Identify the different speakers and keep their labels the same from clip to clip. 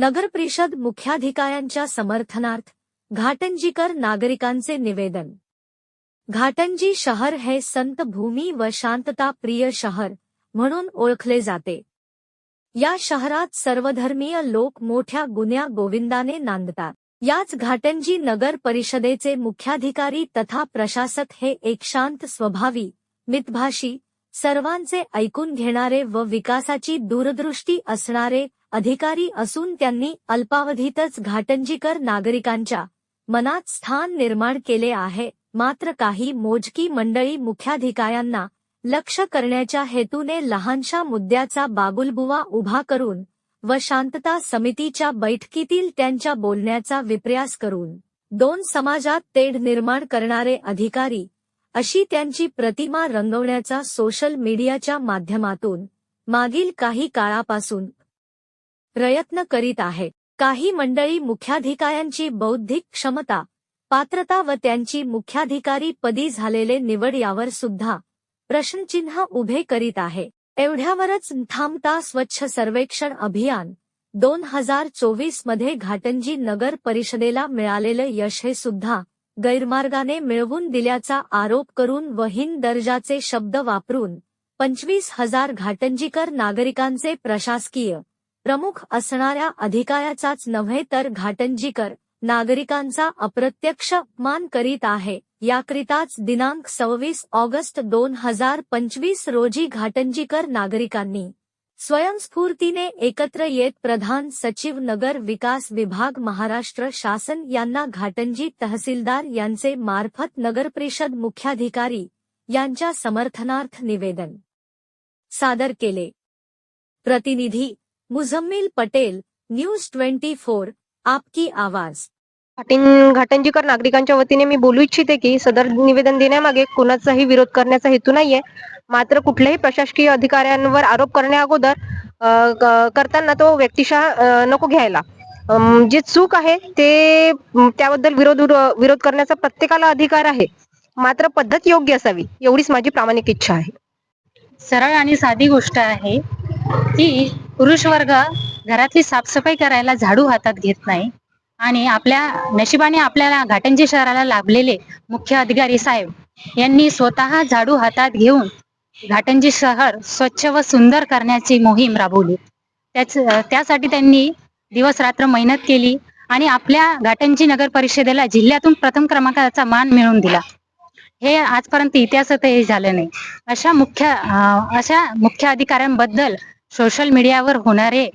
Speaker 1: नगर परिषद मुख्याधिकाऱ्यांच्या समर्थनार्थ घाटंजीकर नागरिकांचे निवेदन. घाटंजी शहर हे संत भूमी व शांतता प्रिय शहर म्हणून ओळखले जाते. या शहरात सर्वधर्मीय लोक मोठ्या गुन्ह्या गोविंदाने नांदतात. याच घाटंजी नगर परिषदेचे मुख्याधिकारी तथा प्रशासक हे एक शांत स्वभावी मितभाषी सर्वांचे ऐकून घेणारे व विकासाची दूरदृष्टी असणारे अधिकारी असून त्यांनी अल्पावधीतच घाटंजीकर नागरिकांच्या मनात स्थान निर्माण केले आहे. मात्र काही मोजकी मंडळी मुख्याधिकाऱ्यांना लक्ष करण्याच्या हेतूने लहानशा मुद्द्याचा बागुलबुवा उभा करून व शांतता समितीच्या बैठकीतील त्यांच्या बोलण्याचा विप्रयास करून दोन समाजात तेढ निर्माण करणारे अधिकारी अशी त्यांची प्रतिमा रंगवण्याचा सोशल मीडियाच्या माध्यमातून मागील काही काळापासून प्रयत्न करीत आहेत काही मंडळी मुख्याधिकाऱ्यांची बौद्धिक क्षमता पात्रता व त्यांची मुख्याधिकारी पदी झालेले निवड यावर सुद्धा प्रश्नचिन्ह उभे करीत आहे. एवढ्यावरच थांबता स्वच्छ सर्वेक्षण अभियान दोन हजार चोवीसमध्ये घाटंजी नगर परिषदेला मिळालेलं यश हे सुद्धा गैरमार्गाने मिळवून दिल्याचा आरोप करून व हिन दर्जाचे शब्द वापरून पंचवीस हजार घाटंजीकर नागरिकांचे प्रशासकीय प्रमुख असणाऱ्या अधिकाऱ्याचाच नव्हे तर घाटंजीकर नागरिकांचा अप्रत्यक्ष अपमान करीत आहे. याकरिताच दिनांक सव्वीस ऑगस्ट दोन हजार पंचवीस रोजी घाटंजीकर नागरिकांनी स्वयंस्फूर्तीने एकत्र येत प्रधान सचिव नगर विकास विभाग महाराष्ट्र शासन यांना घाटंजी तहसीलदार यांचे मार्फत नगरपरिषद मुख्याधिकारी यांच्या समर्थनार्थ निवेदन सादर केले. प्रतिनिधी Muzammil Patel news twenty four आपकी आवाज.
Speaker 2: घाटीन घाटंजीकर नागरिकांच्या वतीने मी बोलू इच्छिते की सदर निवेदन देण्यामागे कोणाचाही विरोध करण्याचा हेतू नाहीये. मात्र कुठल्याही प्रशासकीय अधिकाऱ्यांवर आरोप करण्या अगोदर करताना तो व्यक्तिशः नको घ्यायला. जे चूक आहे ते त्याबद्दल विरोध विरोध करण्याचा प्रत्येकाला अधिकार आहे. मात्र पद्धत योग्य असावी एवढीच माझी प्रामाणिक इच्छा आहे.
Speaker 3: सरळ आणि साधी गोष्ट आहे की पुरुष वर्ग घरातली साफसफाई करायला झाडू हातात घेत नाही. आणि आपल्या नशिबाने आपल्याला घाटंजी शहराला लाभलेले मुख्य अधिकारी साहेब यांनी स्वतः झाडू हातात घेऊन घाटंजी शहर स्वच्छ व सुंदर करण्याची मोहीम राबवली. त्याच त्यासाठी त्यांनी दिवस रात्र मेहनत केली आणि आपल्या घाटंजी नगर परिषदेला जिल्ह्यातून प्रथम क्रमांकाचा मान मिळवून दिला. हे आजपर्यंत इतिहासातही झालं नाही. अशा मुख्य अशा मुख्य अधिकाऱ्यांबद्दल सोशल मीडियावर होणारे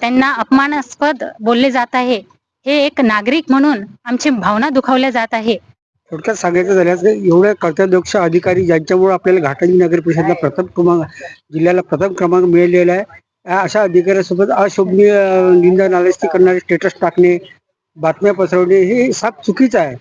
Speaker 3: त्यांना अपमानास्पद बोलले जात आहे. हे एक नागरिक म्हणून आमची भावना दुखावल्या जात आहे.
Speaker 4: थोडक्यात सांगायचं झाल्यास एवढ्या कर्तव्यदक्ष अधिकारी ज्यांच्यामुळे आपल्याला घाटंजी नगर परिषदला प्रथम क्रमांक जिल्ह्याला प्रथम क्रमांक मिळालेला आहे अशा अधिकाऱ्यासोबत अशोभनीय निंदा नालस्ती करणारे स्टेटस टाकणे बातम्या पसरवणे हे साप चुकीचं आहे.